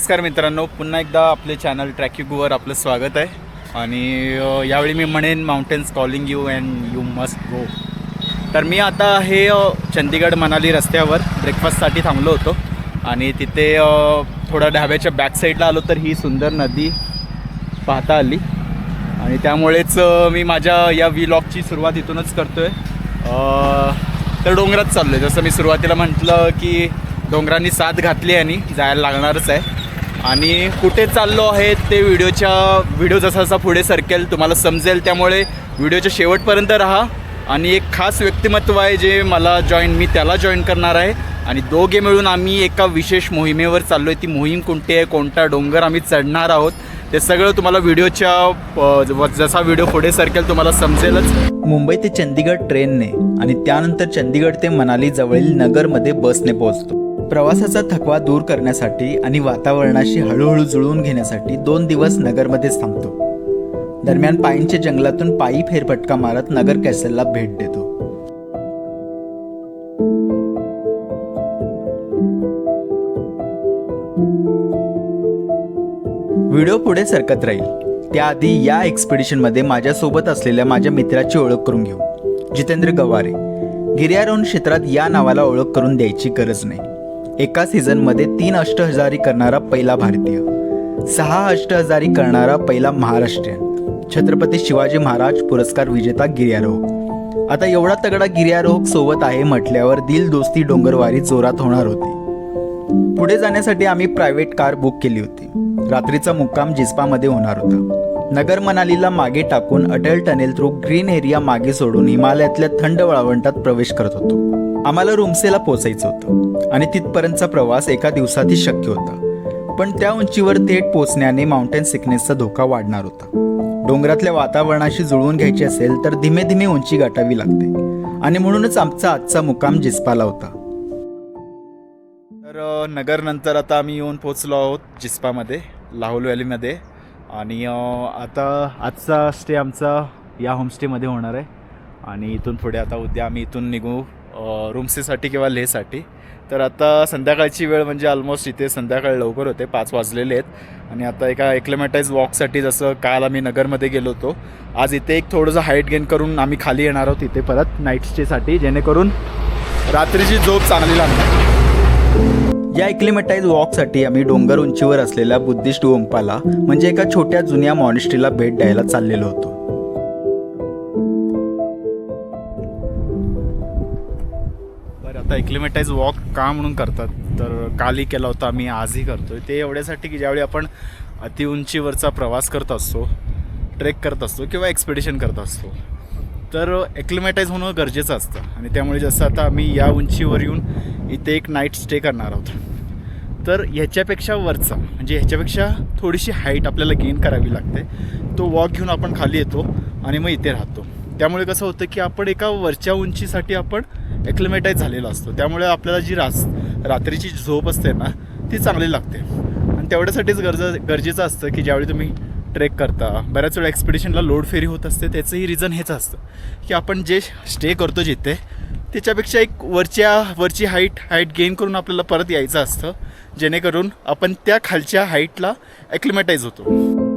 नमस्कार मित्रांनो पुन्हा एकदा आपले चॅनल ट्रॅकिंगवर आपलं स्वागत आहे. आणि यावेळी मी म्हणेन mountains calling you and you must go तर मी आता आहे चंदीगड मनाली रस्त्यावर. ब्रेकफास्टसाठी थांबलो होतो. आणि तिथे अ, थोडा ढाब्याच्या बॅक साईडला आलो तर ही सुंदर नदी पाहता आली. आणि त्यामुळेच मी माझ्या या व्लॉगची सुरुवात इथूनच करतो आहे तर डोंगरात चाललो आहे जसं मी सुरुवातीला म्हटलं की डोंगरांनी साथ घातली आहे आणि जायला लागणारच आहे. आणि कुठे चाललो आहे ते व्हिडिओच्या व्हिडिओ जसा जसा पुढे सरकेल तुम्हाला समजेल. त्यामुळे व्हिडिओच्या शेवटपर्यंत राहा. आणि एक खास व्यक्तिमत्व आहे जे मला जॉईन मी त्याला जॉईन करणार आहे. आणि दोघे मिळून आम्ही एका विशेष मोहिमेवर चाललो आहे ती मोहीम कोणती आहे कोणता डोंगर आम्ही चढणार आहोत ते सगळं तुम्हाला व्हिडिओच्या जसा व्हिडिओ पुढे सरकेल तुम्हाला समजेलच. मुंबई ते चंदीगड ट्रेनने आणि त्यानंतर चंदीगड ते मनाली जवळील नगरमध्ये बसने पोहोचतो. प्रवासाचा थकवा दूर करण्यासाठी आणि वातावरणाशी हळूहळू जुळवून घेण्यासाठी दोन दिवस नगरमध्येच थांबतो. दरम्यान पाईनच्या जंगलातून पायी फेरफटका मारत नगर कॅसलला भेट देतो. व्हिडिओ पुढे सरकत राहील. त्याआधी या एक्सपिडिशनमध्ये माझ्यासोबत असलेल्या माझ्या मित्राची ओळख करून घेऊ. जितेंद्र गवारे. गिर्यारोहण क्षेत्रात या नावाला ओळख करून द्यायची गरज नाही. एका सीझनमध्ये तीन अष्टहजारी करणारा पहिला भारतीय सहा अष्टहजारी करणारा पहिला महाराष्ट्रीयन. छत्रपती शिवाजी महाराज पुरस्कार विजेता गिर्यारोहक. आता एवढा तगडा गिर्यारोहक सोबत आहे म्हटल्यावर दिल दोस्ती डोंगरवारी जोरात होणार होती. पुढे जाण्यासाठी आम्ही प्रायव्हेट कार बुक केली होती. रात्रीचा मुक्काम जिस्पामध्ये होणार होता. नगर मनालीला मागे टाकून Atal tunnel through green area मागे सोडून हिमालयातल्या थंड वाळवंटात प्रवेश करत होतो. आम्हाला रुमसेला पोचायचं होतं. आणि तिथपर्यंतचा प्रवास एका दिवसातही शक्य होता. पण त्या उंचीवर थेट पोचण्याने माउंटेन सिकनेसचा धोका वाढणार होता. डोंगरातल्या वातावरणाशी जुळवून घ्यायची असेल तर धीमे धीमे उंची गाठावी लागते. आणि म्हणूनच आमचा आजचा मुक्काम जिस्पाला होता. तर नगरनंतर आता आम्ही येऊन पोचलो आहोत जिस्पामध्ये लाहोल व्हॅलीमध्ये. आणि आता आजचा स्टे आमचा या होमस्टेमध्ये होणार आहे. आणि इथून पुढे आता उद्या आम्ही इथून निघू. रूमसेसाठी किंवा लेहसाठी तर आता संध्याकाळची वेळ म्हणजे ऑलमोस्ट इथे संध्याकाळ लवकर होते पाच वाजलेले आहेत. आणि आता एका एक्लेमॅटाईज वॉकसाठी जसं काल आम्ही नगरमध्ये गेलो होतो आज इथे एक थोडंसं हाईट गेन करून आम्ही खाली येणार आहोत इथे परत नाईट स्टेसाठी जेणेकरून रात्रीची झोप चांगली लागणार. या एक्लिमेटाईज वॉकसाठी आम्ही डोंगर उंचीवर असलेल्या बुद्धिस्ट गुंपाला म्हणजे एका छोट्या जुन्या मॉनिस्ट्रीला भेट द्यायला चाललेलो होतो. आता एक्लिमेटाईज वॉक का म्हणून करतात? तर कालही केला होता आम्ही आजही करतोय. ते एवढ्यासाठी की ज्यावेळी आपण अतिउंचीवरचा प्रवास करत असतो ट्रेक करत असतो किंवा एक्सपेडिशन करत असतो तर एक्लिमेटाईज होणं गरजेचं असतं. आणि त्यामुळे जसं आता आम्ही या उंचीवर येऊन इथे एक नाईट स्टे करणार आहोत. तर ह्याच्यापेक्षा वरचा म्हणजे ह्याच्यापेक्षा थोडीशी हाईट आपल्याला गेन करावी लागते. तो वॉक घेऊन आपण खाली येतो आणि मग इथे राहतो. त्यामुळे कसं होतं की आपण एका वरच्या उंचीसाठी आपण एक्लिमेटाईज झालेला असतो. त्यामुळे आपल्याला जी रास रात्रीची झोप असते ना ती चांगली लागते. आणि तेवढ्यासाठीच गरज गरजेचं असतं की ज्यावेळी तुम्ही ट्रेक करता बऱ्याच वेळा एक्सपिडिशनला लोड फेरी होत असते. त्याचंही रिझन हेच असतं की आपण जे स्टे करतो जिथे त्याच्यापेक्षा एक वरच्या वरची हाईट हाईट गेन करून आपल्याला परत यायचं असतं जेणेकरून आपण त्या खालच्या हाईटला ॲक्लिमॅटाईज होतो.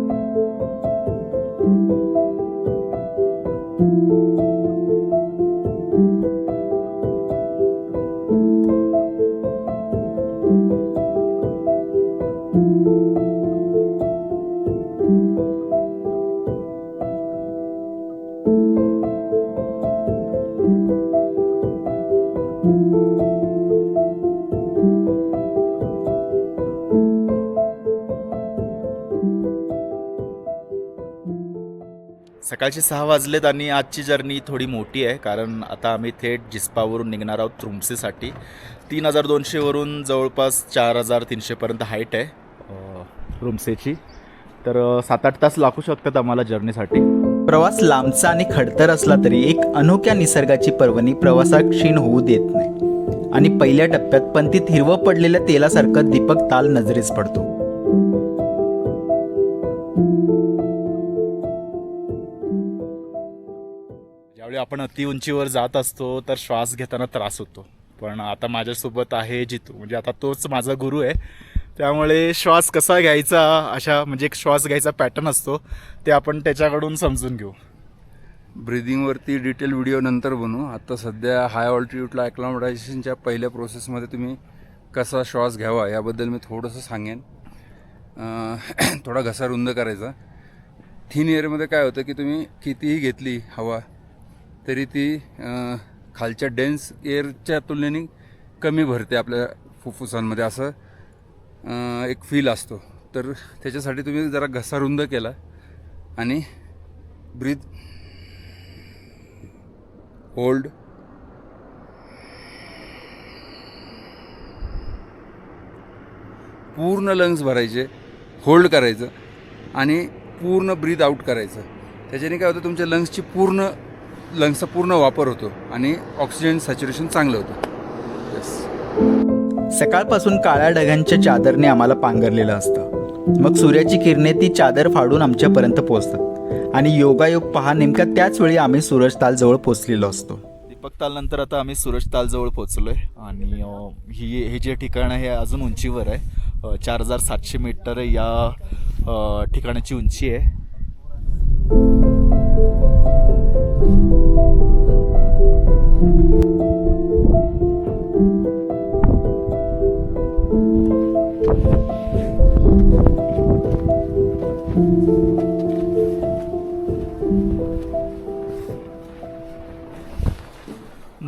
सकाळचे सहा वाजलेत आणि आजची जर्नी थोडी मोठी आहे कारण आता आम्ही थेट जिस्पावरून निघणार आहोत त्रुमसेसाठी. तीन हजार दोनशेवरून जवळपास चार हजार तीनशेपर्यंत हाईट आहे अ, रुमसेची तर सात आठ तास लागू शकतात आम्हाला जर्नीसाठी. प्रवास लांबचा आणि खडतर असला तरी एक अनोख्या निसर्गाची पर्वणी प्रवासात क्षीण होऊ देत नाही. आणि पहिल्या टप्प्यात पंतीत हिरवं पडलेल्या तेलासारखं दीपक ताल नजरेस पडतो. आपण अति उंचीवर जात असतो तर श्वास घेताना त्रास होतो. पण आता माझ्यासोबत आहे जितू. म्हणजे आता तोच माझा गुरु आहे. त्यामुळे श्वास कसा घ्यायचा अशा म्हणजे एक श्वास घ्यायचा पॅटर्न असतो ते आपण त्याच्याकडून समजून घेऊ. ब्रिदिंगवरती डिटेल व्हिडिओ नंतर बनवू. आता सध्या हाय ऑल्टिट्यूडला ॲक्लामडायझेशनच्या पहिल्या प्रोसेसमध्ये तुम्ही कसा श्वास घ्यावा याबद्दल मी थोडंसं सांगेन. थोडा घसा रुंद करायचा. थिन एअरमध्ये काय होतं की तुम्ही कितीही घेतली हवा तरी ती खालच्या डेन्स एअरच्या तुलनेने कमी भरते आपल्या फुफ्फुसांमध्ये. असं एक फील असतो. तर त्याच्यासाठी तुम्ही जरा घसा रुंद केला आणि ब्रीथ होल्ड पूर्ण लंग्स भरायचे होल्ड करायचं आणि पूर्ण ब्रीथ आऊट करायचं. त्याच्याने काय होतं तुमच्या लंग्सची पूर्ण लंग्सचा पूर्ण वापर होतो आणि ऑक्सिजन सॅच्युरेशन चांगलं होतं. येस सकाळपासून काळ्या ढगांच्या चादरने आम्हाला पांघरलेलं असतं. मग सूर्याची किरणे ती चादर फाडून आमच्यापर्यंत पोहोचतात. आणि योगायोग पहा नेमका त्याच वेळी आम्ही सूरज तालजवळ पोहोचलेलो असतो. दीपक तालनंतर आता आम्ही सूरज तालजवळ पोहोचलोय. आणि ही हे जे ठिकाण आहे हे अजून उंचीवर आहे. चार हजार सातशे मीटर या ठिकाणाची उंची आहे.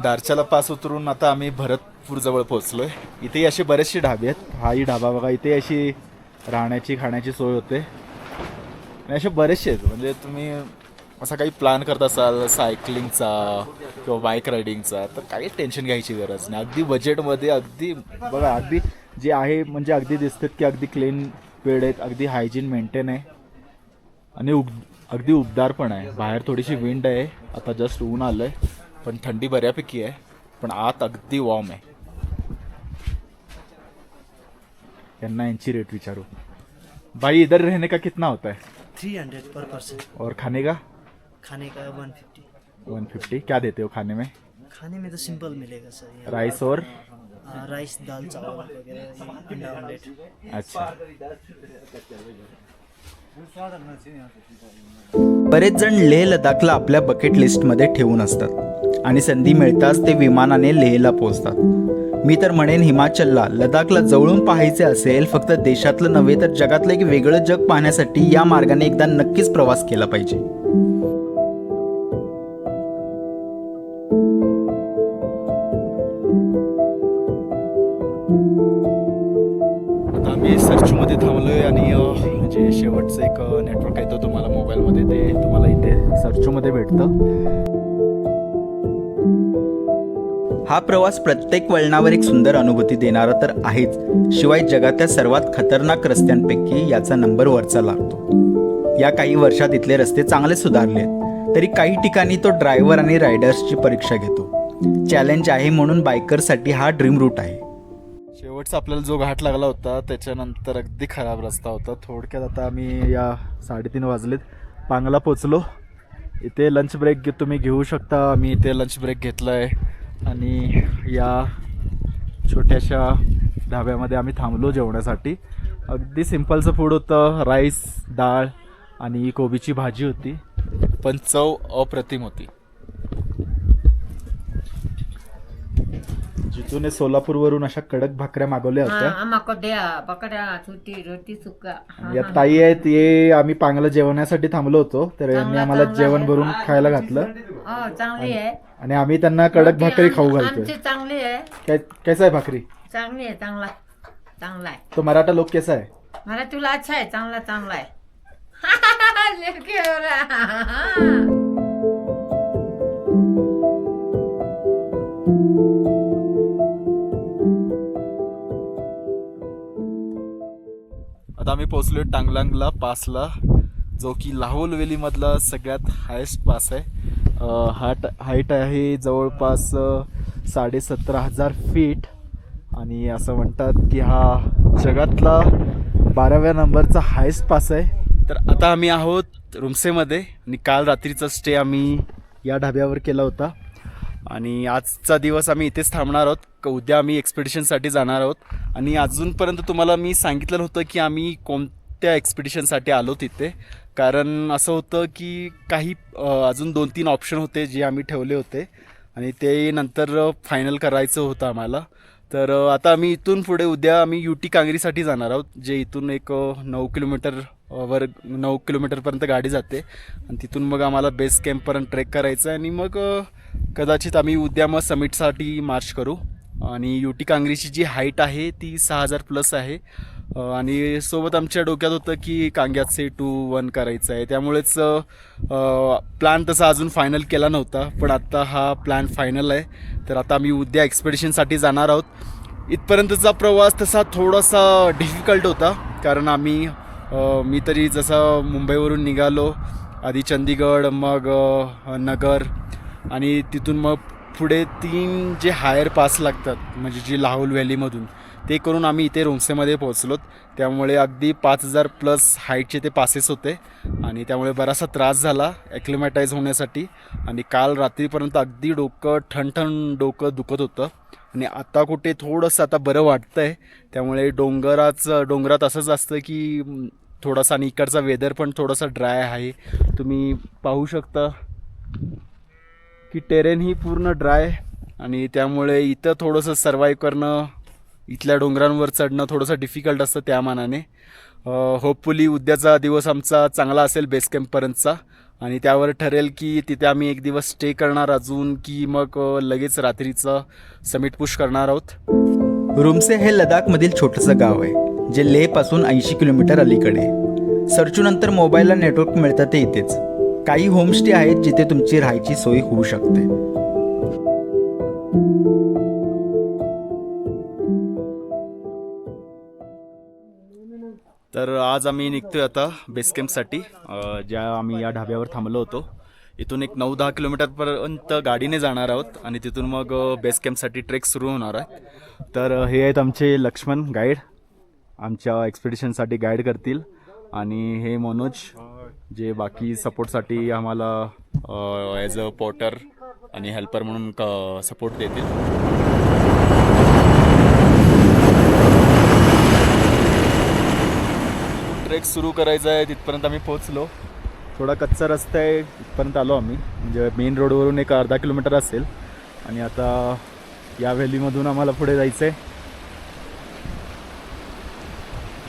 दारच्याला पास उतरून आता आम्ही भरतपूर जवळ पोहोचलोय. इथेही असे बरेचसे ढाबे आहेत. हाही ढाबा बघा इथे अशी राहण्याची खाण्याची सोय होते. आणि असे बरेचसे आहेत. म्हणजे तुम्ही असा काही प्लॅन करत असाल सायकलिंगचा किंवा बाईक रायडिंगचा तर काही टेन्शन घ्यायची गरज नाही. अगदी बजेटमध्ये अगदी बघा अगदी जे आहे म्हणजे अगदी दिसतात की अगदी क्लीन पेड आहेत अगदी हायजीन मेंटेन आहे. आणि उग अगदी उबदार पण आहे. बाहेर थोडीशी विंड आहे. आता जस्ट ऊन आलंय पण थंडी बऱ्यापैकी आहे. पण आत अगदी वॉर्म आहे. यांना यांची रेट विचारू. भाई इधर रहने का कितना होता है? थ्री हंड्रेड पर पर्सन और खाने का? खाने का वन फिफ्टी वन फिफ्टी क्या देते हो खाने में? खाने में तो सिंपल मिलेगा सर राइस और? राइस दाल चावल वगैरह अंडा ऑमलेट अच्छा। बरेच जण लेह लडाखला आपल्या बकेट लिस्टमध्ये ठेवून असतात आणि संधी मिळताच ते विमानाने लेहला पोहोचतात. मी तर म्हणेन हिमाचलला लडाखला जवळून पाहायचे असेल फक्त देशातलं नव्हे तर जगातलं एक वेगळं जग पाहण्यासाठी या मार्गाने एकदा नक्कीच प्रवास केला पाहिजे. हा प्रवास प्रत्येक वळणावर एक सुंदर अनुभूती देणारा तर आहेच. शिवाय जगातल्या सर्वात खतरनाक रस्त्यांपैकी याचा नंबर वरचा लागतो. या काही वर्षात इथले रस्ते चांगले सुधारले आहेत तरी काही ठिकाणी तो ड्रायव्हर आणि रायडर्सची परीक्षा घेतो. चॅलेंज आहे म्हणून बायकरसाठी हा ड्रीम रूट आहे. शेवटचा आपल्याला जो घाट लागला होता त्याच्यानंतर अगदी खराब रस्ता होता. थोडक्यात आता आम्ही या साडेतीन वाजलेत. पांगला पोचलो इथे लंच ब्रेक घे तुम्ही घेऊ शकता. आम्ही इथे लंच ब्रेक घेतला आहे आणि या छोट्याशा ढाब्यामध्ये आम्ही थांबलो जेवण्यासाठी अगदी सिम्पलचं फूड होतं राईस डाळ आणि कोबीची भाजी होती. पण चव अप्रतिम होती. जिथून सोलापूरवरून अशा कडक भाकऱ्या मागवल्या होत्या. आम्हाला द्या बकड्या सुटी रोटी सुका. या. ताई आहेत ये आम्ही पांगला जेवण्यासाठी थांबलो होतो तर यांनी आम्हाला जेवण. भरून खायला घातलं. हो चांगली आहे. आणि आम्ही त्यांना कडक भाकरी खाऊ घालतोय. आमची चांगली आहे. कैसा आहे भाकरी? चांगली आहे चांगला चांगला आहे. तो मराठा लोक कैसा आहे? मला तुला अच्छा आहे चांगला चांगला आहे. लेकी हो रहा. आता आम्ही पोहोचलोय टांगलांगला पासला जो की लाहोल वेलीमधला सगळ्यात हायेस्ट पास आहे. हाट हाईट आहे जवळपास साडेसतरा हजार फीट आणि असं म्हणतात की हा जगातला बाराव्या नंबरचा हायेस्ट पास आहे. तर आता आम्ही आहोत रुमसेमध्ये आणि काल रात्रीचा स्टे आम्ही या ढाब्यावर केला होता. आणि आजचा दिवस आम्ही इथेच थांबणार आहोत. उद्या आम्ही एक्सपिडिशनसाठी जाणार आहोत. आणि अजूनपर्यंत तुम्हाला मी सांगितलं होतं की आम्ही कोणत्या एक्सपिडिशनसाठी आलो तिथे. कारण असं होतं की काही अजून दोन तीन ऑप्शन होते जे आम्ही ठेवले होते. आणि ते नंतर फायनल करायचं होतं आम्हाला. तर आता आम्ही इथून पुढे उद्या आम्ही यू टी कांगरीसाठी जाणार आहोत जे इथून एक नऊ किलोमीटर वर नऊ किलोमीटरपर्यंत गाडी जाते. आणि तिथून मग आम्हाला बेस कॅम्पपर्यंत ट्रेक करायचं आहे आणि मग कदाचित आम्ही उद्या मग समिटसाठी मार्च करू. आणि यू टी कांगरीची जी हाईट आहे ती सहा हजार प्लस आहे. आणि सोबत आमच्या डोक्यात होतं की कांग्याचे टू वन करायचं आहे त्यामुळेच प्लॅन तसा अजून फायनल केला नव्हता. पण आत्ता हा प्लॅन फायनल आहे. तर आता आम्ही उद्या एक्सपेडिशनसाठी जाणार आहोत. इथपर्यंतचा प्रवास तसा थोडासा डिफिकल्ट होता. कारण आम्ही मी तरी जसं मुंबईवरून निघालो आधी चंदीगड मग नगर आणि तिथून मग पुढे तीन जे हायर पास लागतात म्हणजे जी लाहोल व्हॅलीमधून ते करून आम्ही इथे रोमसेमध्ये पोहोचलोत. त्यामुळे अगदी पाच हजार प्लस हाईटचे ते पासेस होते आणि त्यामुळे बराचसा त्रास झाला ॲक्लिमॅटाईज होण्यासाठी. आणि काल रात्रीपर्यंत अगदी डोकं ठणठण डोकं दुखत होतं. आणि आता कुठे थोडंसं आता बरं वाटतं आहे त्यामुळे डोंगराचं डोंगरात असंच असतं की थोडासा आणि इकडचा वेदर पण थोडासा ड्राय आहे. तुम्ही पाहू शकता की टेरेन ही पूर्ण ड्राय आणि त्यामुळे इथं थोडंसं सर्वाईव्ह करणं इथल्या डोंगरांवर चढणं थोडंसं डिफिकल्ट असतं त्या मानाने. होपफुली उद्याचा दिवस आमचा चांगला असेल बेस कॅम्पपर्यंतचा आणि त्यावर ठरेल की तिथे आम्ही एक दिवस स्टे करणार अजून की मग लगेच रात्रीचं समिट पुश करणार आहोत. रुमसे हे लडाखमधील छोटंसं गाव आहे जे लेहपासून ऐंशी किलोमीटर अलीकडे सर्चूनंतर मोबाईलला नेटवर्क मिळतं ते इथेच. काही होमस्टे आहेत जिथे तुमची राहायची सोय होऊ शकते. तर आज आम्ही निघतोय आता बेस कॅम्पसाठी ज्या आम्ही या ढाब्यावर थांबलो होतो. इथून एक नऊ दहा किलोमीटरपर्यंत गाडीने जाणार आहोत आणि तिथून मग बेस कॅम्पसाठी ट्रेक सुरू होणार आहे. तर हे आहेत आमचे लक्ष्मण गाईड आमच्या एक्सपिडिशनसाठी गाईड करतील. आणि हे मनोज जे बाकी सपोर्टसाठी आम्हाला ॲज अ पोर्टर आणि हेल्पर म्हणून क सपोर्ट देतील. ट्रेक सुरू करायचा आहे तिथपर्यंत आम्ही पोहोचलो. थोडा कच्चा रस्ता आहे तिथपर्यंत आलो आम्ही. म्हणजे मेन रोडवरून एक अर्धा किलोमीटर असेल. आणि आता या व्हॅलीमधून आम्हाला पुढे जायचं आहे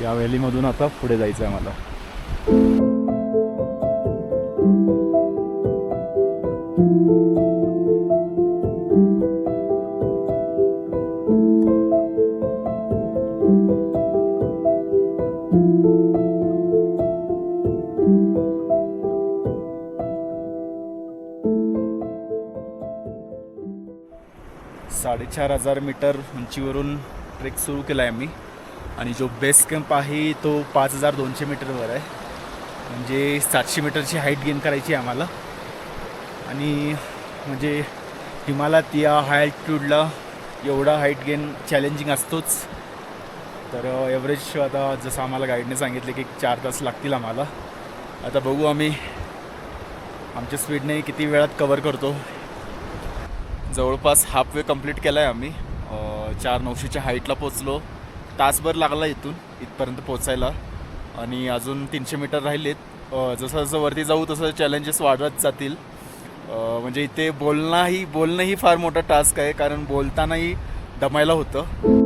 या व्हॅलीमधून आता पुढे जायचं आहे आम्हाला. हजार मीटर उंचीवरून ट्रेक सुरू केला आहे आम्ही. आणि जो बेस कॅम्प आहे तो पाच हजार दोनशे मीटरवर आहे. म्हणजे सातशे मीटरची हाईट गेन करायची आहे आम्हाला. आणि म्हणजे हिमालयात या हाय अल्टिट्यूडला एवढा हाईट गेन चॅलेंजिंग असतोच. तर एव्हरेज आता जसं आम्हाला गाईडने सांगितले की चार तास लागतील आम्हाला. आता बघू आम्ही. आमच्या स्पीडने किती वेळात कवर करतो. जवळपास हाफ वे कंप्लीट केला आहे आम्ही चार नऊशेच्या हाईटला पोचलो तासभर लागला इथून इथपर्यंत पोचायला आणि अजून तीनशे मीटर राहिलेत. जसं जसं वरती जाऊ तसं चॅलेंजेस वाढत जातील. म्हणजे इथे बोलणंही बोलणंही फार मोठा टास्क आहे. कारण बोलतानाही दमायला होतं.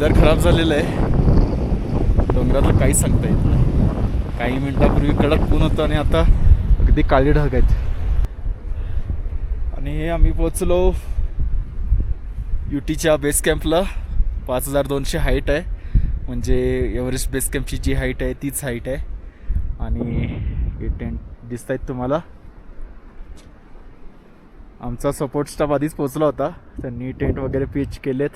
वेदर खराब झालेलं आहे. डोंगरातलं काहीच सांगता येत नाही. काही मिनिटापूर्वी कडक ऊन होतं आणि आता अगदी काळी ढग आहेत. आणि आम्ही पोचलो युटीच्या बेस कॅम्पला पाच हजार दोनशे हाईट आहे. म्हणजे एव्हरेस्ट बेस कॅम्पची जी हाईट आहे तीच हाईट आहे. आणि हे टेंट दिसत आहेत तुम्हाला. आमचा सपोर्ट स्टाफ आधीच पोचला होता. त्यांनी टेंट वगैरे पिच केलेत.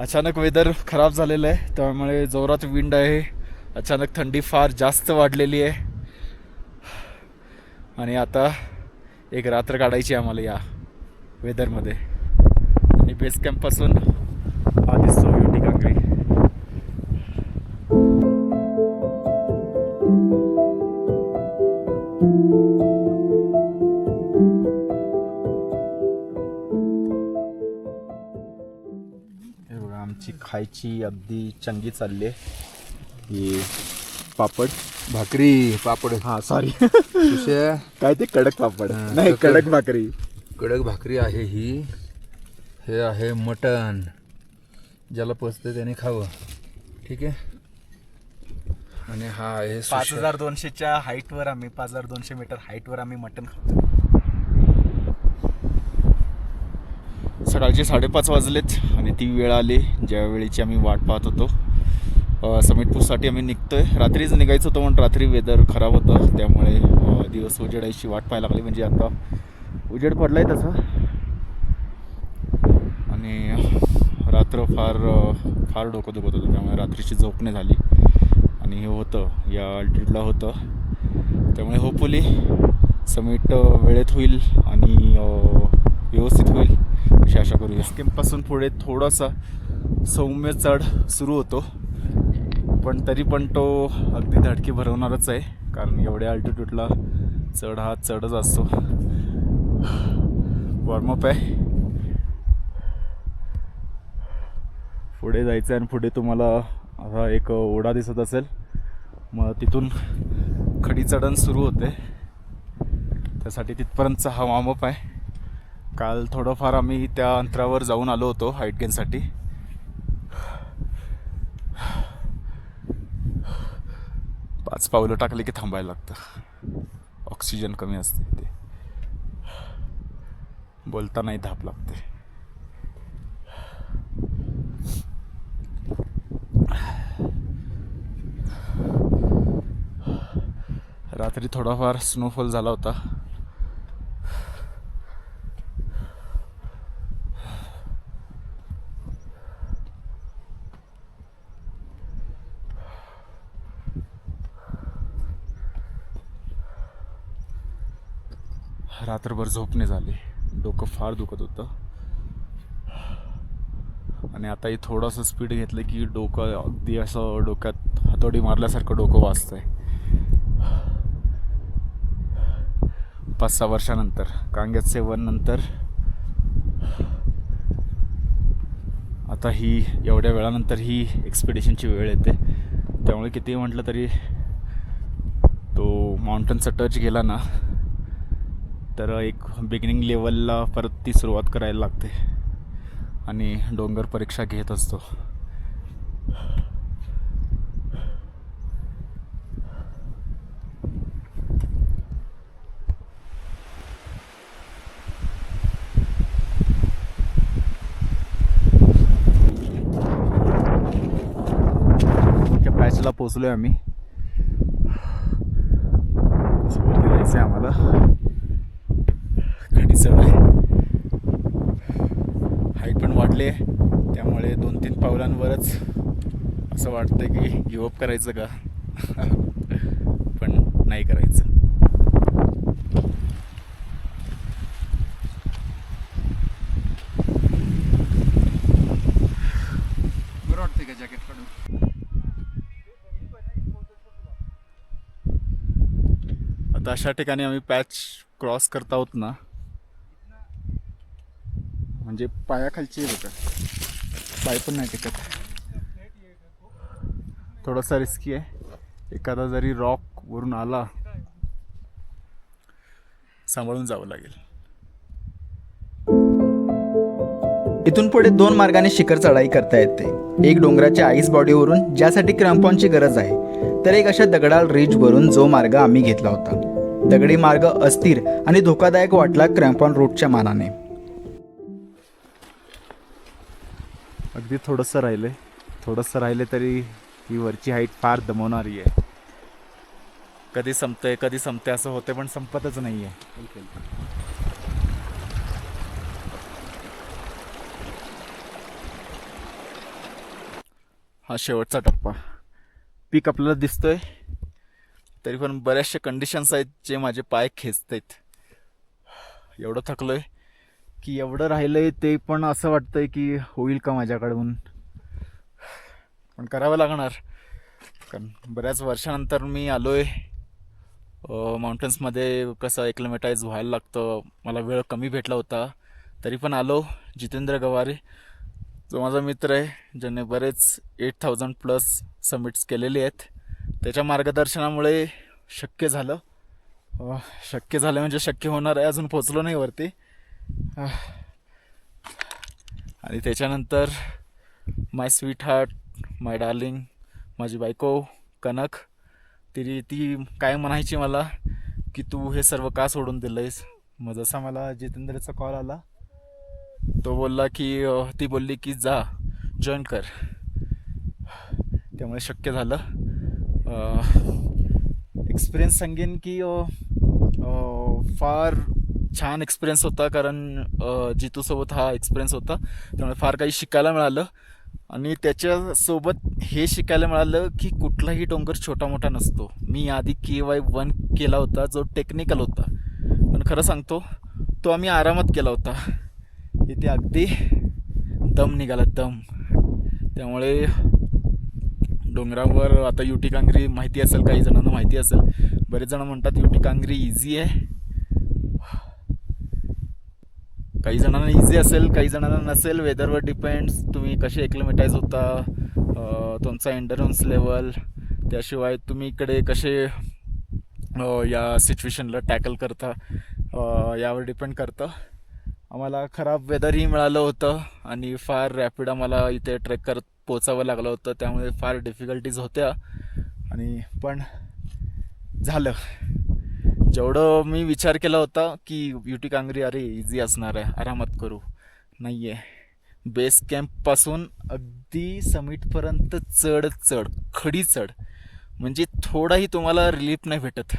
अचानक वेदर खराब झालेलं आहे त्यामुळे जोरात विंड आहे. अचानक थंडी फार जास्त वाढलेली आहे. आणि आता एक रात्र काढायची आम्हाला या वेदरमध्ये आणि बेस कॅम्पपासून हा खायची अगदी चंगी चालली आहे. ही पापड. भाकरी. पापड. हा सॉरी काय ते कडक पापड? नाही कडक भाकरी. कडक भाकरी आहे ही. हे आहे मटण. ज्याला पचतं त्याने खावं. ठीक आहे? आणि हा आहे पाच. हजार दोनशेच्या हाईटवर आम्ही पाच हजार दोनशे मीटर हाईटवर आम्ही मटण खातो. सकाळचे साडेपाच वाजलेत. आणि ती वेळ आली ज्यावेळेची आम्ही वाट पाहत होतो. अ, समिटपूरसाठी आम्ही आहे रात्रीच निघायचं होतं पण रात्री वेदर खराब होतं. त्यामुळे दिवस उजेडायची वाट पाहायला लागली. म्हणजे आता उजेड पडला आहे तसा आणि रात्र फार फार डोकं दुखत होतं. त्यामुळे रात्रीची झोप नाही झाली. आणि हे होतं या अल्टिट्यूडला होतं. त्यामुळे होपफुली समिट वेळेत होईल आणि व्यवस्थित होईल. अशी आशा करूया. कॅम्पपासून पुढे थोडासा सौम्य चढ सुरू होतो. पण तरी पण तो अगदी धडकी भरवणारच आहे. कारण एवढ्या अल्टिट्यूडला चढ हा चढच असतो. वॉर्मअप आहे. पुढे जायचं आहे आणि पुढे तुम्हाला असा एक ओढा दिसत असेल. मग तिथून खडी चढण सुरू होते. त्यासाठी तिथपर्यंतचा हा वॉर्मअप आहे. काल थोडंफार आम्ही त्या अंतरावर जाऊन आलो होतो हाईट गेनसाठी पाच पावलं टाकले की थांबायला लागतं. ऑक्सिजन कमी असते ते बोलतानाही धाप लागते. रात्री थोडाफार स्नोफॉल झाला होता. रात्रभर झोपणे झाली. डोकं फार दुखत होतं. आणि आताही थोडंसं स्पीड घेतलं की डोकं अगदी असं डोक्यात हातोडी मारल्यासारखं डोकं वाजतंय. पाच सहा वर्षानंतर कांग्यात सेवन नंतर आता ही एवढ्या वेळानंतर ही एक्सपिडिशनची वेळ येते. त्यामुळे किती म्हटलं तरी तो माउंटनचा टच गेला ना तर एक बिगिनिंग लेवलला परत ती सुरुवात करायला लागते. आणि डोंगर परीक्षा घेत असतो. त्या पोचलो आहे आम्ही. जायचं आहे आम्हाला खडी चढ आहे हाईट पण वाढली आहे. त्यामुळे दोन तीन पावलांवरच असं वाटतं की गिवअप करायचं का? पण नाही करायचं. बरं का जॅकेट काढून? आता अशा ठिकाणी आम्ही पॅच क्रॉस करत आहोत ना. म्हणजे पायाखालची आहे बघा. पाय पण नाही टिकत. थोडासा रिस्की आहे. एखादा जरी रॉक वरून आला सांभाळून जावं लागेल. इथून पुढे दोन मार्गाने शिखर चढाई करता येते. एक डोंगराच्या आईस बॉडीवरून ज्यासाठी क्रॅम्पॉनची गरज आहे. तर एक अशा दगडाल रिजवरून जो मार्ग आम्ही घेतला होता. दगडी मार्ग अस्थिर आणि धोकादायक वाटला क्रॅम्पॉन रूटच्या मानाने. अगदी थोडंसं राहिलं आहे थोडंसं राहिलं तरी ही वरची हाईट फार दमवणारी आहे. कधी संपतंय कधी संपते असं होते पण संपतच नाही आहे हा शेवटचा टप्पा. पीक आपल्याला दिसतोय तरी पण बऱ्याचशा कंडिशन्स आहेत जे माझे पाय खेचत आहेत एवढं थकलोय की एवढं राहिलंय ते पण असं वाटतंय की होईल का माझ्याकडून. पण करावं लागणार. कारण बऱ्याच वर्षानंतर मी आलोय. माउंटन्समध्ये कसं एक्लमेटाईज व्हायला लागतं. मला वेळ कमी भेटला होता. तरी पण आलो. जितेंद्र गवारे जो माझा मित्र आहे ज्याने बरेच एट थाउजंड प्लस सबमिट्स केलेले आहेत. त्याच्या मार्गदर्शनामुळे शक्य झालं. शक्य झालं म्हणजे शक्य होणार आहे. अजून पोचलो नाही वरती. आणि त्याच्यानंतर my sweetheart my darling माझी बायको कनक ती ती काय म्हणायची मला की तू हे सर्व का सोडून दिलंयस? मग जसा मला जितेंद्रचा कॉल आला तो बोलला की ती बोलली की जा जॉईन कर. त्यामुळे शक्य झालं. एक्सपिरियन्स सांगेन की फार छान एक्सपिरियन्स होता कारण जितूसोबत हा एक्सपिरियन्स होता त्यामुळे फार काही शिकायला मिळालं. आणि त्याच्यासोबत हे शिकायला मिळालं की कुठलाही डोंगर छोटा मोठा नसतो. मी आधी के वाय वन केला होता जो टेक्निकल होता. पण खरं सांगतो तो आम्ही आरामात केला होता. इथे अगदी दम निघाला दम. त्यामुळे डोंगरावर आता युटी कांगरी माहिती असेल काही जणांना माहिती असेल. बरेच जण म्हणतात युटी कांगरी इझी आहे. काही जणांना इझी असेल काही जणांना नसेल. वेदरवर डिपेंड्स तुम्ही कसे एक्लिमेटाईज होता? तुमचा एंडरन्स लेवल त्याशिवाय तुम्ही इकडे कसे या सिच्युएशनला टॅकल करता? यावर डिपेंड करतं. आम्हाला खराब वेदरही मिळालं होतं आणि फार रॅपिड आम्हाला इथे ट्रेक करत पोचावं लागलं होतं. त्यामुळे फार डिफिकल्टीज होत्या. आणि पण झालं. जेवढं मी विचार केला होता की ब्युटी कांगरी अरे इझी असणार आहे आरामात करू. नाही आहे बेस कॅम्पपासून अगदी समिटपर्यंत चढ चढ खडी चढ. म्हणजे थोडाही तुम्हाला रिलीफ नाही भेटत.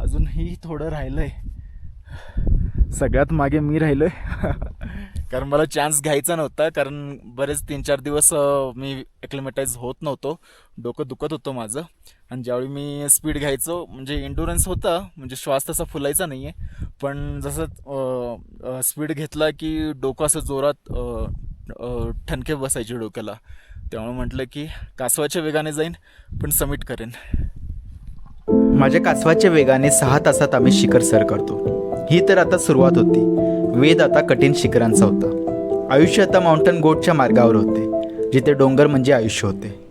अजूनही थोडं राहिलं आहे सगळ्यात मागे मी राहिलो आहे कारण मला चान्स घ्यायचा नव्हता कारण बरेच तीन चार दिवस मी एक्लिमेटाईज होत नव्हतो. डोकं दुखत होतं माझं. आणि ज्यावेळी मी स्पीड घ्यायचो म्हणजे इंडुरन्स होता म्हणजे श्वास तसा फुलायचा नाही आहे पण जसं स्पीड घेतला की डोकं असं जोरात ठणके बसायचे डोक्याला. त्यामुळे म्हटलं की कासवाच्या वेगाने जाईन पण सबमिट करेन. माझ्या कासवाच्या वेगाने सहा तासात आम्ही शिखर सर करतो. ही तर आता सुरुवात होती. वेद आता कठीण शिखरांचा होता. आयुष्य आता माउंटन गोटच्या मार्गावर होते जिथे डोंगर म्हणजे आयुष्य होते.